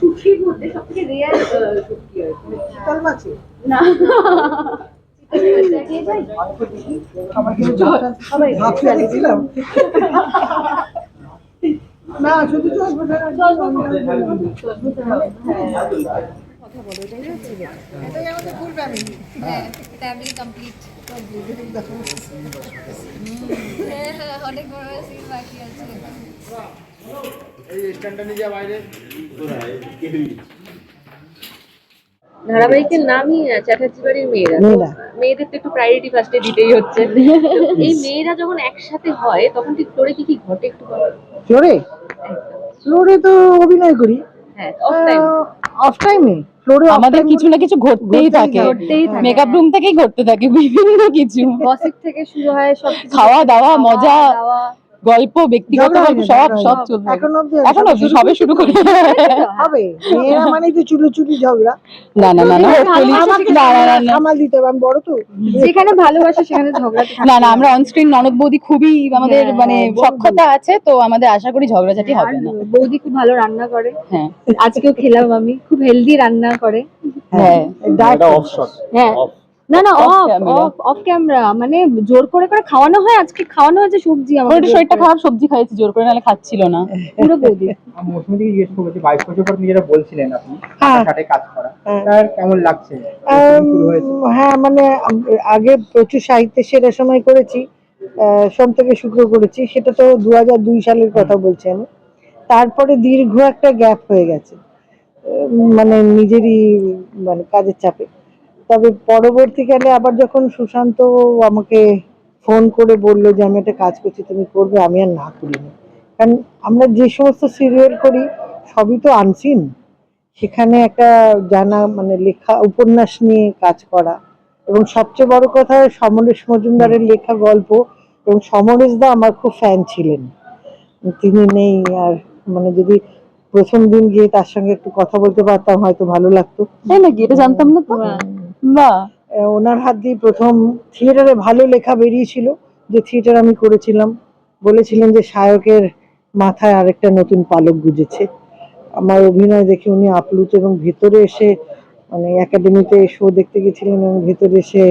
শুটকির মধ্যে সব থেকে রেয়ার শুটকি আর কি। শীতল মাছে না এটাই আমাদের ফুল ফ্যামিলি হ্যাঁ ফ্যামিলি কমপ্লিট অনেক বড় সিন বাকি আছে। এই স্ট্যান্ডটা নিয়ে যা বাইরে। ধারাবাহিকের নামই চ্যাটার্জি বাড়ির মেয়েরা। মেয়েদের তো একটু প্রায়োরিটি ফার্স্টে দিতেই হচ্ছে। এই মেয়েরা যখন একসাথে হয় তখন ঠিক ফ্লোরে কি কি ঘটে একটু ফ্লোরে ফ্লোরে তো অভিনয় করি। হ্যাঁ অফ টাইম ফ্লোরে আমাদের কিছু না কিছু ঘটতেই থাকে। ঘটতেই মেকআপ রুম থেকেই ঘটতে থাকে বিভিন্ন কিছু। গসিপ থেকে শুরু হয় সব খাওয়া দাওয়া মজা। গল্প ব্যক্তিগত গল্প সব সব চলবে। এখন অব্দি সবে শুরু করি। হবে। মেয়েরা মানে তো চুলো চুরি ঝগড়া? না না না না না না না। না দিতে হবে আমি বড় তো। যেখানে ভালোবাসা সেখানে ঝগড়া না না আমরা অনস্ক্রিন ননদ বৌদি খুবই আমাদের হ্যাঁ, মানে সক্ষতা আছে তো আমাদের আশা করি ঝগড়া ঝগড়াঝাটি হবে না। বৌদি খুব ভালো রান্না করে। হ্যাঁ। আজকেও খেলাম আমি। খুব হেলদি রান্না করে। হ্যাঁ। এটা অফ শট হ্যাঁ না না অফ অফ অফ ক্যামেরা মানে জোর করে করে খাওয়ানো হয় আজকে খাওয়ানো হয়েছে সবজি আমাকে একটু শরীরটা খারাপ সবজি খাইছি জোর করে নাহলে খাচ্ছিল না। পুরো বৌদি। মৌসুমি থেকে জিজ্ঞেস করেছি বাইশ বছর পর নিজেরা বলছিলেন আপনি হ্যাঁ। কাটে কাজ করা হ্যাঁ। তার কেমন লাগছে? হ্যাঁ মানে আগে প্রচুর সাহিত্যে সেরা সময় করেছি আহ, সোম থেকে শুক্র করেছি সেটা তো দু দুই সালের কথা বলছি আমি। তারপরে দীর্ঘ একটা গ্যাপ হয়ে গেছে মানে নিজেরই মানে কাজের চাপে। তবে পরবর্তীকালে আবার যখন সুশান্ত আমাকে ফোন করে বলল যে, আমি একটা কাজ করছি, তুমি করবে? আমি আর না করিনি। কারণ আমরা যে সমস্ত সিরিয়াল করি, সবই তো আনসিন সেখানে একটা জানা মানে লেখা, উপন্যাস নিয়ে কাজ করা। এবং সবচেয়ে বড় কথা, সমরেশ মজুমদারের লেখা গল্প। এবং সমরেশ দা আমার খুব ফ্যান ছিলেন। তিনি নেই আর মানে যদি প্রথম দিন গিয়ে তার সঙ্গে একটু কথা বলতে পারতাম হয়তো ভালো লাগতো। তাই নাকি? এটা জানতাম না তো? বাহ। আহ, ওনার হাত দিয়ে প্রথম থিয়েটারে ভালো লেখা বেরিয়েছিল যে থিয়েটার আমি করেছিলাম। বলেছিলেন যে শায়কের মাথায় আরেকটা নতুন পালক গুজেছে। আমার অভিনয় দেখে উনি আপ্লুত এবং ভেতরে এসে মানে একাডেমিতে শো দেখতে গেছিলেন এবং ভেতরে এসে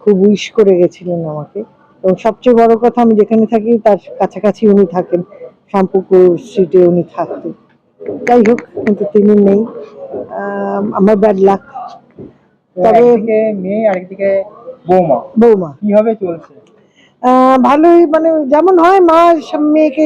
খুব উইশ করে গেছিলেন আমাকে। এবং সবচেয়ে বড় কথা আমি যেখানে থাকি তার কাছাকাছি উনি থাকেন। শামপুকুর স্ট্রিটে উনি থাকতেন। যাই হোক কিন্তু তিনি নেই। আহ, আমার ব্যাড লাক তবে মেয়ে আরেকদিকে বৌমা। বৌমা। কীভাবে চলছে? ভালোই মানে যেমন হয় মা মেয়েকে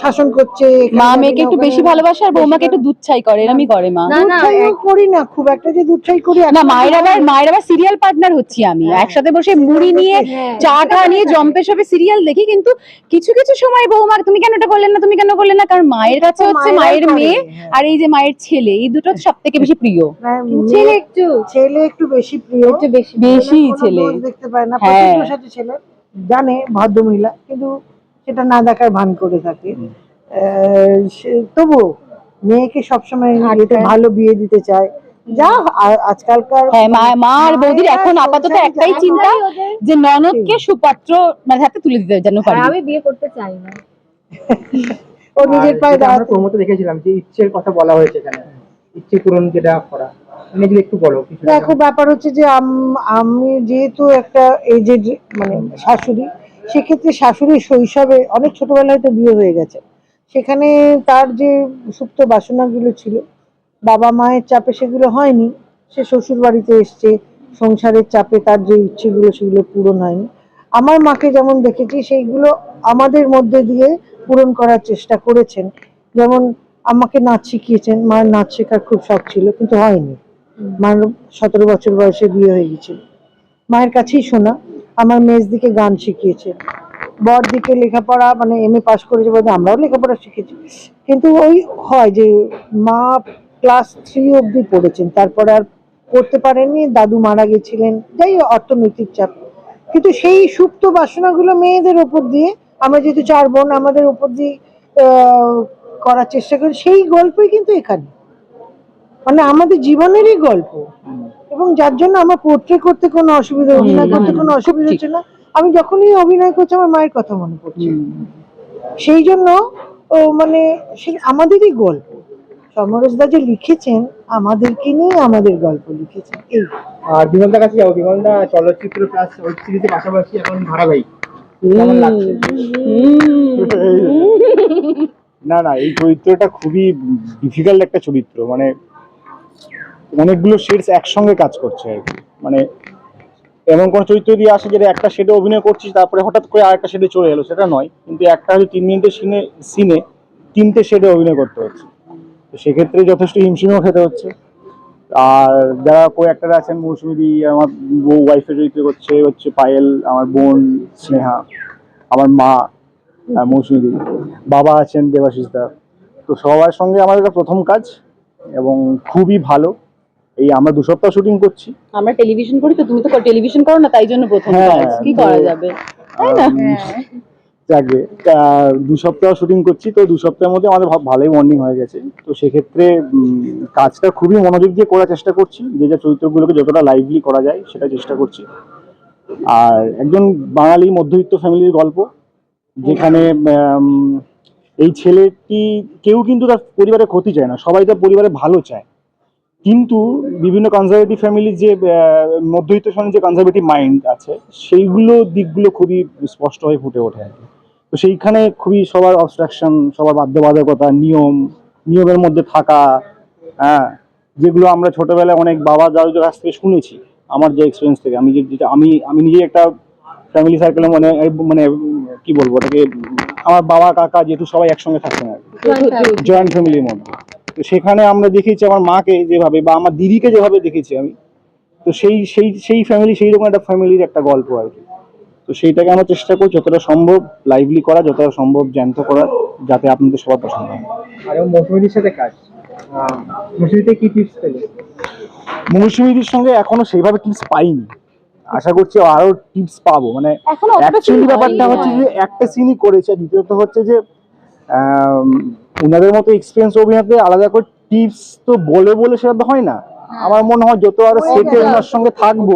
শাসন করছে মা মেয়েকে একটু বেশি ভালোবাসে আর বৌমাকে একটু দুধ ছাই করে। এরমই করে মা। না, না, করি না খুব একটা যে দুধ ছাই করি না মায়ের আবার মায়ের আবার সিরিয়াল পার্টনার হচ্ছি আমি। একসাথে বসে মুড়ি নিয়ে চা টা নিয়ে জম্পে সবে সিরিয়াল দেখি কিন্তু কিছু কিছু সময় বৌমা তুমি কেন এটা করলেন না তুমি কেন করলেন না? কারণ মায়ের কাছে হচ্ছে মায়ের মেয়ে হ্যাঁ। আর এই যে মায়ের ছেলে এই দুটো সব থেকে বেশি প্রিয়। হ্যাঁ, ছেলে একটু ছেলে একটু বেশি প্রিয়। একটু বেশি। বেশি ছেলে। দেখতে পায় না। হ্যাঁ। প্রচুর সাথে ছেলে জানে ভদ্র মহিলা কিন্তু সেটা না দেখার ভান করে থাকে। আহ, সে- মেয়েকে সবসময় এতে ভালো বিয়ে দিতে চায়। যা আজকালকার হ্যাঁ মা আর বৌদির এখন আপাতত একটাই চিন্তা যে ননদকে সুপাত্র মানে হাতে তুলে দিতে যেন পারি। আমি বিয়ে করতে চাই না। ও নিজের পায়ে দাঁড়াতে প্রমোতে দেখেছিলাম যে ইচ্ছের কথা বলা হয়েছে এখানে। ইচ্ছে পূরণ যেটা করা। একটু বলো কিছু দেখো ব্যাপার হচ্ছে যে আম- আমি যেহেতু একটা এজেড মানে শাশুড়ি সেক্ষেত্রে শাশুড়ির শৈশবে অনেক ছোটবেলায় তো বিয়ে হয়ে গেছে। সেখানে তার যে সুপ্ত বাসনাগুলো ছিল, বাবা মায়ের চাপে সেগুলো হয়নি, সে শ্বশুর বাড়িতে এসছে, সংসারের চাপে তার যে ইচ্ছেগুলো সেগুলো পূরণ হয়নি। আমার মাকে যেমন দেখেছি, সেইগুলো আমাদের মধ্যে দিয়ে পূরণ করার চেষ্টা করেছেন। যেমন আমাকে নাচ শিখিয়েছেন মায়ের নাচ শেখার খুব শখ ছিল, কিন্তু হয়নি। মার সতেরো বছর বয়সে বিয়ে হয়ে গেছিল মায়ের কাছেই শোনা। আমার মেজ দিকে গান শিখিয়েছে। বর দিকে লেখাপড়া মানে এম এ পাশ করেছে বলতে আমরাও লেখাপড়া শিখেছি। কিন্তু ওই হয় যে মা ক্লাস থ্রি অবধি পড়েছেন, তারপরে আর পড়তে পারেননি, দাদু মারা গেছিলেন, যাই অর্থনৈতিক চাপ। কিন্তু সেই সুপ্ত বাসনাগুলো মেয়েদের ওপর দিয়ে, আমরা যেহেতু চার বোন, আমাদের ওপর দিয়ে করার চেষ্টা করি, সেই গল্পই কিন্তু এখানে। মানে আমাদের জীবনেরই গল্প। এবং যার জন্য আমার পোর্ট্রে করতে কোনো অসুবিধা অভিনয় করতে কোনো অসুবিধা হচ্ছে না। আমি যখনই অভিনয় করছি আমার মায়ের কথা মনে পড়ছে। সেই জন্য ও মানে সে আমাদেরই গল্প। সমরসদা যে লিখেছেন আমাদেরকে নিয়ে আমাদের গল্প লিখেছেন এই। আর বিমলদার কাছে যাব। বিমলদা চলচ্চিত্র প্লাস ওয়েব সিরিজের পাশাপাশি এখন ধারাবাহিক। না না এই চরিত্রটা খুবই ডিফিকাল্ট একটা চরিত্র। মানে অনেকগুলো শেডস একসঙ্গে কাজ করছে আর কি। মানে এমন কোনো চরিত্র দিয়ে আসে যেটা একটা শেডে অভিনয় করছিস তারপরে হঠাৎ করে আরেকটা শেডে চলে এলো সেটা নয়। কিন্তু একটা হয়তো তিন মিনিটের সিনে সিনে তিনটে শেডে অভিনয় করতে হচ্ছে। তো সেক্ষেত্রে যথেষ্ট হিমশিমও খেতে হচ্ছে। আর যারা কো অ্যাক্টার আছেন মৌসুমী দি আমার বউ ওয়াইফের চরিত্র করছে হচ্ছে পায়েল আমার বোন স্নেহা আমার মা আহ, মৌসুমী বাবা আছেন দেবাশিস দা। তো সবার সঙ্গে আমার এটা প্রথম কাজ এবং খুবই ভালো। এই আমরা দু সপ্তাহ শুটিং করছি। আমরা টেলিভিশন করি তো তুমি তো টেলিভিশন করো না তাই জন্য প্রথম হ্যাঁ, কি করা যাবে? তাই না? যাকে দু সপ্তাহ শুটিং করছি তো দু সপ্তাহের মধ্যে আমাদের ভালোই বন্ডিং হয়ে গেছে। তো সেক্ষেত্রে কাজটা খুবই মনোযোগ দিয়ে করার চেষ্টা করছি। যে যে চরিত্রগুলোকে যতটা লাইভলি করা যায় সেটা চেষ্টা করছি। আর একজন বাঙালি মধ্যবিত্ত ফ্যামিলির গল্প যেখানে এই ছেলেটি কেউ কিন্তু তার পরিবারের ক্ষতি চায় না সবাই তার পরিবারে ভালো চায়। কিন্তু বিভিন্ন কনজারভেটিভ ফ্যামিলির যে মধ্যবিত্ত ফ্যামিলির যে কনজারভেটিভ মাইন্ড আছে সেইগুলো দিকগুলো খুবই স্পষ্ট হয়ে ফুটে ওঠে আর কি। তো সেইখানে খুবই সবার অবস্ট্রাকশন সবার বাধ্যবাধকতা নিয়ম নিয়মের মধ্যে থাকা হ্যাঁ যেগুলো আমরা ছোটবেলায় অনেক বাবা দাদুদের কাছ থেকে শুনেছি আমার যে এক্সপিরিয়েন্স থেকে। আমি যেটা আমি আমি নিজে একটা ফ্যামিলি সার্কেলে মানে মানে কি বলব ওটাকে আমার বাবা কাকা যেহেতু সবাই একসঙ্গে থাকতেন আর জয়েন্ট ফ্যামিলির মধ্যে। তো সেখানে আমরা দেখেছি আমার মাকে যেভাবে বা আমার দিদিকে যেভাবে দেখেছি আমি। তো সেই সেই সেই ফ্যামিলি সেই রকম একটা ফ্যামিলির একটা গল্প আর কি। তো সেইটাকে আমরা চেষ্টা করি যতটা সম্ভব লাইভলি করা যতটা সম্ভব জ্যান্ত করা যাতে আপনাদের সবার পছন্দ হয়। আর এবং সাথে কাজ? মৌসুমীতে কি টিপস পেলে? মৌসুমীদের সঙ্গে এখনও সেইভাবে টিপস পাইনি। আশা করছি আরও টিপস পাবো। মানে অ্যাকচুয়ালি ব্যাপারটা হচ্ছে হ্যাঁ। যে একটা সিনই করেছে দ্বিতীয়ত হচ্ছে যে ওনাদের মতো এক্সপিরিয়েন্স অভিনেতা আলাদা করে টিপস তো বলে বলে সেটা তো হয় না। আমার মনে হয় যত আরও সেটে ওনার সঙ্গে থাকব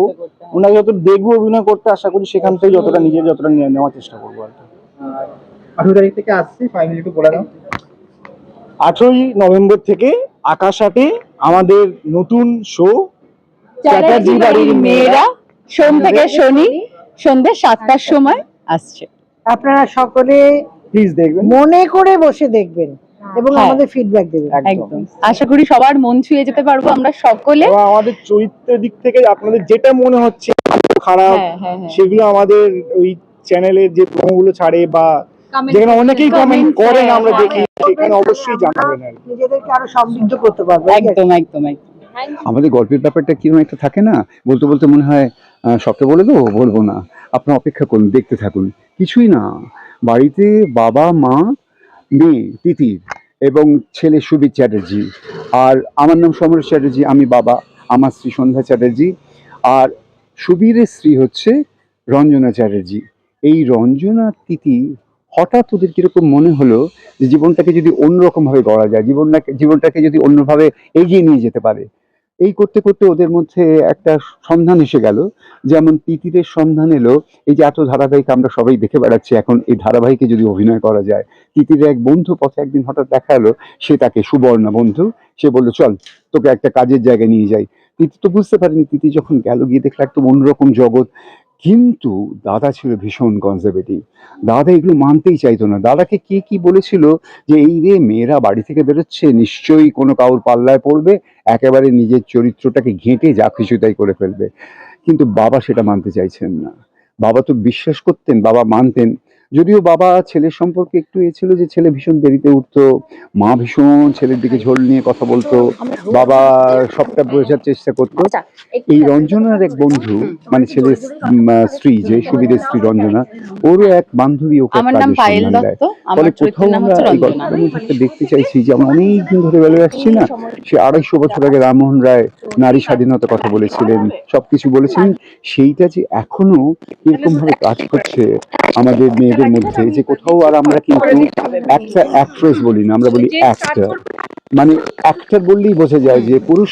ওনাকে যত দেখব অভিনয় করতে আশা করি সেখান থেকে যতটা নিজের যতটা নিয়ে নেওয়ার চেষ্টা করব আর কি। আর আঠেরো তারিখ থেকে আসছে ফাইনালি একটু বলে দাও। আঠেরোই নভেম্বর থেকে আকাশ আটে আমাদের নতুন শো চ্যাটার্জি বাড়ির মেয়েরা সোম থেকে শনি সন্ধ্যে সাতটার সময় আসছে। আপনারা সকলে প্লিজ দেখবেন। মনে করে বসে দেখবেন এবং হ্যাঁ। আমাদের ফিডব্যাক দেবেন। একদম। আশা করি সবার মন ছুঁয়ে যেতে পারব আমরা সকলে। আমাদের চরিত্রের দিক থেকে আপনাদের যেটা মনে হচ্ছে খারাপ হ্যাঁ হ্যাঁ হ্যাঁ। সেগুলো আমাদের ওই চ্যানেলের যে প্রোমোগুলো ছাড়ে বা যেখানে অনেকেই কমেন্ট করেন হ্যাঁ, আমরা হ্যাঁ, দেখি সেখানে অবশ্যই জানাবেন আর নিজেদেরকে আরও সমৃদ্ধ করতে পারব। একদম একদম একদম। আমাদের গল্পের ব্যাপারটা কীরকম একটা থাকে না? বলতে বলতে মনে হয় সবটা বলে দেবো? বলব না। আপনার অপেক্ষা করুন, দেখতে থাকুন। কিছুই না। বাড়িতে বাবা, মা, মেয়ে তিতির এবং ছেলে সুবীর চ্যাটার্জি আর আমার নাম সমরেশ চ্যাটার্জি, আমি বাবা, আমার স্ত্রী সন্ধ্যা চ্যাটার্জি আর সুবীরের স্ত্রী হচ্ছে রঞ্জনা চ্যাটার্জি। এই রঞ্জনা তিথি হঠাৎ ওদের কীরকম মনে হলো যে জীবনটাকে যদি অন্যরকমভাবে গড়া যায়, জীবনটাকে জীবনটাকে যদি অন্যভাবে এগিয়ে নিয়ে যেতে পারে এই করতে করতে ওদের মধ্যে একটা সন্ধান এসে গেল। যেমন তিতিরের সন্ধান এলো, এই যে এত ধারাবাহিক আমরা সবাই দেখে বেড়াচ্ছি, এখন এই ধারাবাহিকে যদি অভিনয় করা যায়, তিতিরের এক বন্ধু পথে একদিন হঠাৎ দেখা এলো, সে তাকে সুবর্ণা বন্ধু, সে বলল, চল, তোকে একটা কাজের জায়গায় নিয়ে যাই। তিতি তো বুঝতে পারেনি, তিতি যখন গেল, গিয়ে দেখল একদম অন্যরকম জগৎ। কিন্তু দাদা ছিল ভীষণ কনজারভেটিভ দাদা এগুলো মানতেই চাইতো না। দাদাকে কে কি বলেছিল যে, এই রে, মেয়েরা বাড়ি থেকে বেরোচ্ছে, নিশ্চয়ই কোনো কাউর পাল্লায় পড়বে, একেবারে নিজের চরিত্রটাকে ঘেঁটে যা কিছু তাই করে ফেলবে। কিন্তু বাবা সেটা মানতে চাইছেন না। বাবা তো বিশ্বাস করতেন, বাবা মানতেন। যদিও বাবা ছেলের সম্পর্কে একটু এ ছিল যে ছেলে ভীষণ দেরিতে উঠতো মা ভীষণ ছেলের দিকে ঝোল নিয়ে কথা বলতো বাবা সবটা বোঝার চেষ্টা করতো। এই রঞ্জনার এক বন্ধু মানে ছেলের স্ত্রী যে সুবীরের স্ত্রী রঞ্জনা ওরও এক বান্ধবী ওকে আমার কাজের সন্ধান দেয়। ফলে কোথাও আমরা এই গল্পটার মধ্যে একটা দেখতে চাইছি যে আমরা অনেক দিন ধরে বেড়ে আসছি না। সে আড়াইশো বছর আগে রামমোহন রায় নারী স্বাধীনতার কথা বলেছিলেন সবকিছু বলেছিলেন। সেইটা যে এখনও এরকম ভাবে কাজ করছে আমাদের মেয়েদের মধ্যে যে কোথাও আর আমরা কিন্তু একটা অ্যাক্ট্রেস বলি না, আমরা বলি অ্যাক্টার মানে অ্যাক্টার বললেই বোঝা যায় যে পুরুষ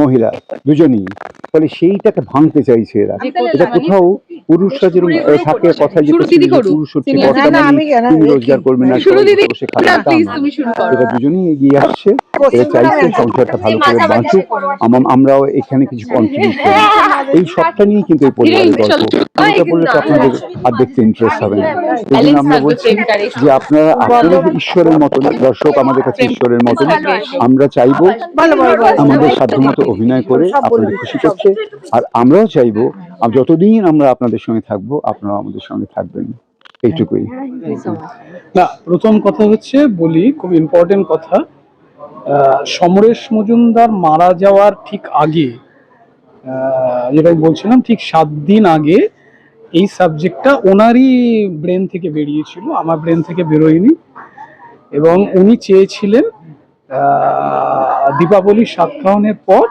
মহিলা দুজনেই ফলে সেইটাকে ভাঙতে চাইছে এরা। এটা কোথাও পুরুষরা যেরকম থাকে কথা যে পুরুষ হচ্ছে রোজগার করবেন না। বসে। এরা দুজনেই এগিয়ে আসছে এরা চাইছে সংসারটা ভালো করে বাঁচুক। আমরাও এখানে কিছু কন্ট্রিবিউট করি। এই সবটা নিয়ে কিন্তু এই পরিবারের গল্প। এটা বললে তো আপনাদের আর দেখতে ইন্টারেস্ট হবে না। এই জন্য আমরা বলছি যে আপনারা আপনারা ঈশ্বরের মতন দর্শক আমাদের কাছে ঈশ্বরের মতন। আমরা চাইব। আমাদের সাধ্যমতো অভিনয় করে আপনাদের খুশি করছে। আর আমরাও চাইব যতদিন আমরা আপনাদের সঙ্গে থাকব আপনারা আমাদের সঙ্গে থাকবেন। এইটুকুই। না প্রথম কথা হচ্ছে বলি খুব ইম্পর্টেন্ট কথা সমরেশ মজুমদার মারা যাওয়ার ঠিক আগে আহ, যেটা আমি বলছিলাম ঠিক সাত দিন আগে এই সাবজেক্টটা ওনারই ব্রেন থেকে বেরিয়েছিল আমার ব্রেন থেকে বেরোয়নি। এবং উনি চেয়েছিলেন দীপাবলির সাত পর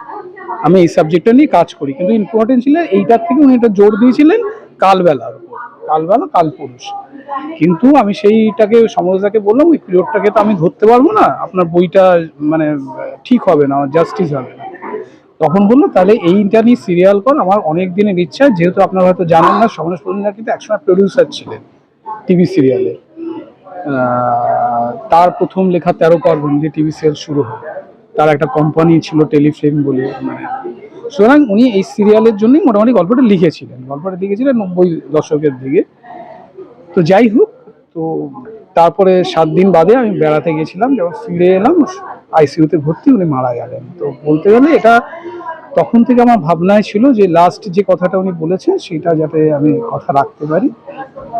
আমি এই সাবজেক্টটা নিয়ে কাজ করি। কিন্তু ইম্পর্টেন্ট ছিল এইটার থেকে উনি এটা জোর দিয়েছিলেন কালবেলার উপর। কালবেলা, কালপুরুষ। কিন্তু আমি সেইটাকে সমরদাকে বললাম, ওই পিরিয়ডটাকে তো আমি ধরতে পারব না। আপনার বইটা মানে ঠিক হবে না জাস্টিস হবে না। তখন বলল, তাহলে এইটা নিয়ে সিরিয়াল কর। আমার অনেক দিনের ইচ্ছা। যেহেতু আপনারা হয়তো জানেন না, সমরেশ মজুমদার কিন্তু একসময় প্রডিউসার ছিলেন টিভি সিরিয়ালে তার প্রথম লেখা তেরো পার্বণ দিয়ে টিভি সিরিয়াল শুরু হয়। তার একটা কোম্পানি ছিল টেলিফিল্ম বলে মানে সুতরাং উনি এই সিরিয়ালের জন্যই মোটামুটি গল্পটা লিখেছিলেন। গল্পটা লিখেছিলেন নব্বই দশকের দিকে। তো যাই হোক, তো তারপরে সাত দিন বাদে আমি বেড়াতে গেছিলাম, যখন ফিরে এলাম আইসিইউতে ভর্তি উনি মারা গেলেন। তো বলতে গেলে এটা তখন থেকে আমার ভাবনায় ছিল যে লাস্ট যে কথাটা উনি বলেছেন সেটা যাতে আমি কথা রাখতে পারি।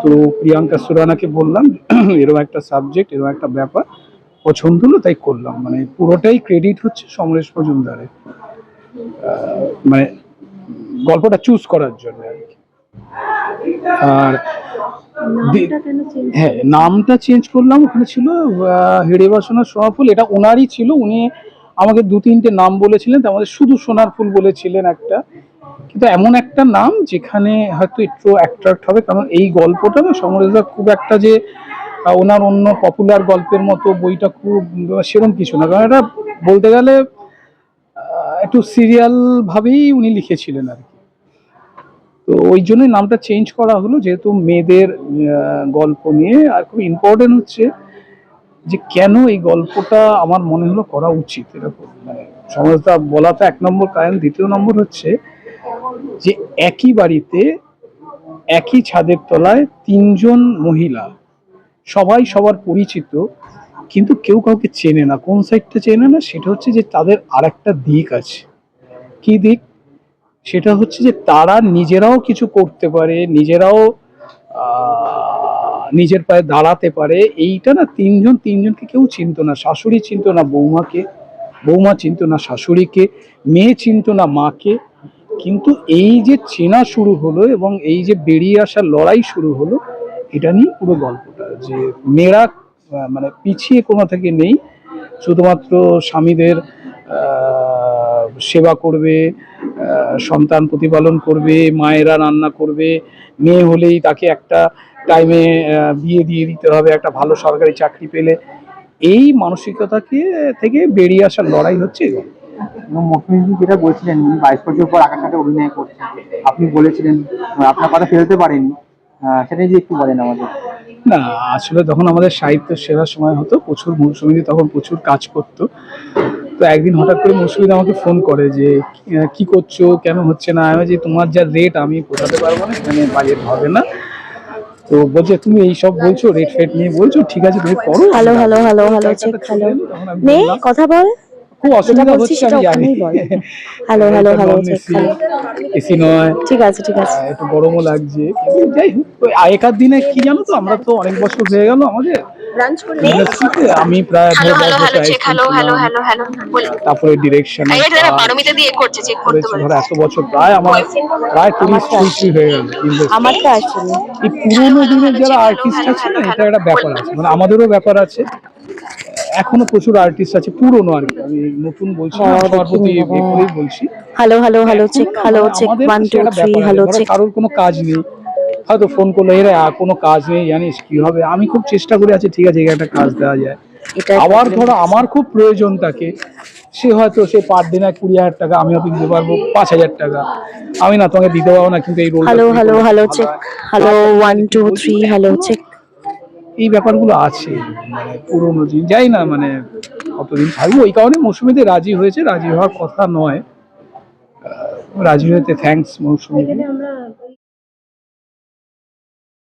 তো প্রিয়াঙ্কা সুরানাকে বললাম এরকম একটা সাবজেক্ট এরকম একটা ব্যাপার পছন্দ হলো তাই করলাম। মানে পুরোটাই ক্রেডিট হচ্ছে সমরেশ মজুমদারের মানে গল্পটা চুজ করার জন্য আর কি। আর হ্যাঁ নামটা চেঞ্জ করলাম ওখানে ছিল হেড়ে বাসনা সোনাফুল এটা ওনারই ছিল উনি আমাকে দু তিনটে নাম বলেছিলেন, তার মধ্যে শুধু সোনার ফুল বলেছিলেন একটা। কিন্তু এমন একটা নাম যেখানে হয়তো একটু অ্যাট্রাক্ট হবে, কারণ এই গল্পটা না সমরেশদা খুব একটা যে ওনার অন্য পপুলার গল্পের মতো বইটা খুব, সেরম কিছু না। কারণ এটা বলতে গেলে একটু সিরিয়াল ভাবেই উনি লিখেছিলেন আর কি। তো ওই জন্যই নামটা চেঞ্জ করা হলো, যেহেতু মেয়েদের গল্প নিয়ে। আর খুব ইম্পর্টেন্ট হচ্ছে যে কেন এই গল্পটা আমার মনে হলো করা উচিত এরকম? মানে সমাজটা বলা তো এক নম্বর কারণ, দ্বিতীয় নম্বর হচ্ছে যে একই বাড়িতে একই ছাদের তলায় তিনজন মহিলা, সবাই সবার পরিচিত, কিন্তু কেউ কাউকে চেনে না। কোন সাইডটা চেনে না? সেটা হচ্ছে যে তাদের আর একটা দিক আছে। কি দিক? সেটা হচ্ছে যে তারা নিজেরাও কিছু করতে পারে, নিজেরাও নিজের পায়ে দাঁড়াতে পারে, এইটা না তিনজন, তিনজনকে কেউ চিনতো না। শাশুড়ি চিনতো না বৌমাকে, বৌমা চিনতো না শাশুড়িকে, মেয়ে চিনতো না মাকে। কিন্তু এই যে চেনা শুরু হলো এবং এই যে বেরিয়ে আসার লড়াই শুরু হলো, এটা নিয়ে পুরো গল্পটা, যে মেয়েরা মানে পিছিয়ে কোনো থেকে নেই, শুধুমাত্র স্বামীদের সেবা করবে সন্তান প্রতিপালন করবে, মায়েরা রান্না করবে, মেয়ে হলেই তাকে একটা টাইমে বিয়ে দিয়ে দিতে হবে একটা ভালো সরকারি চাকরি পেলে। এই মানসিকতাকে থেকে বেরিয়ে আসার লড়াই হচ্ছে এবং মৌসুমী যেটা বলছিলেন বাইশ বছর পর আকার সাথে অভিনয় করছেন। আপনি বলেছিলেন আপনার কথা ফেলতে পারেনি। আহ, সেটা যদি একটু বলেন আমাদের। না আসলে তখন আমাদের সাহিত্যের সেরা সময় হতো প্রচুর মৌসুমী তখন প্রচুর কাজ করতো। তো একদিন হঠাৎ করে মৌসুমী আমাকে ফোন করে যে কি করছ? কেন হচ্ছে না? আমি যে তোমার যা রেট আমি পোষাতে পারব না এখানে বাজেট হবে না। তো বলছে তুমি এই সব বলছো রেট ফেট নিয়ে বলছো ঠিক আছে তুমি করো hello hello hello hello check hello নে কথা বল। খুব অসুবিধা হচ্ছে আমি জানি। Hello hello hello AC. নয়। ঠিক আছে ঠিক আছে। আহ, একটু গরমও লাগছে। যাই হোক ওই আগেকার দিনে কি জানো তো আমরা তো অনেক বছর হয়ে গেল আমাদের। আমি প্রায়। তারপরে ডিরেকশন এত বছর প্রায় আমার প্রায় তিরিশ চল্লিশ হয়ে গেল এই পুরোনো দিনের যারা আর্টিস্ট আছে না এটা একটা ব্যাপার আছে। মানে আমাদেরও ব্যাপার আছে। এখনও প্রচুর আর্টিস্ট আছে পুরোনো আর কি। আমি নতুন বলছি না, হ্যাঁ, সবার প্রতি এ করেই বলছি। Hello hello hello check hello check আমাদের ওয়ান টু একটা থ্রি ব্যাপার। হ্যালো ধরো চেক কারোর কোনো কাজ নেই হয়তো ফোন করল এরা আর কোনো কাজ নেই জানিস কি হবে? আমি খুব চেষ্টা করে আছি ঠিক আছে এই একটা কাজ দেওয়া যায়। এটা আবার ধরো আমার খুব প্রয়োজন থাকে সে হয়তো সে পার ডে না কুড়ি হাজার টাকা আমি হয়তো দিতে পারব পাঁচ হাজার টাকা। আমি না তোমাকে দিতে পারব না কিন্তু এই role hello hello hello check hello one two three hello check এই ব্যাপারগুলো আছে মানে পুরোনো দিন যাই না মানে অতদিন থাকব, ওই কারণে মৌসুমিতে রাজি হয়েছে, রাজি হওয়ার কথা নয়। রাজি হয়েছে থ্যাংকস মৌসুমি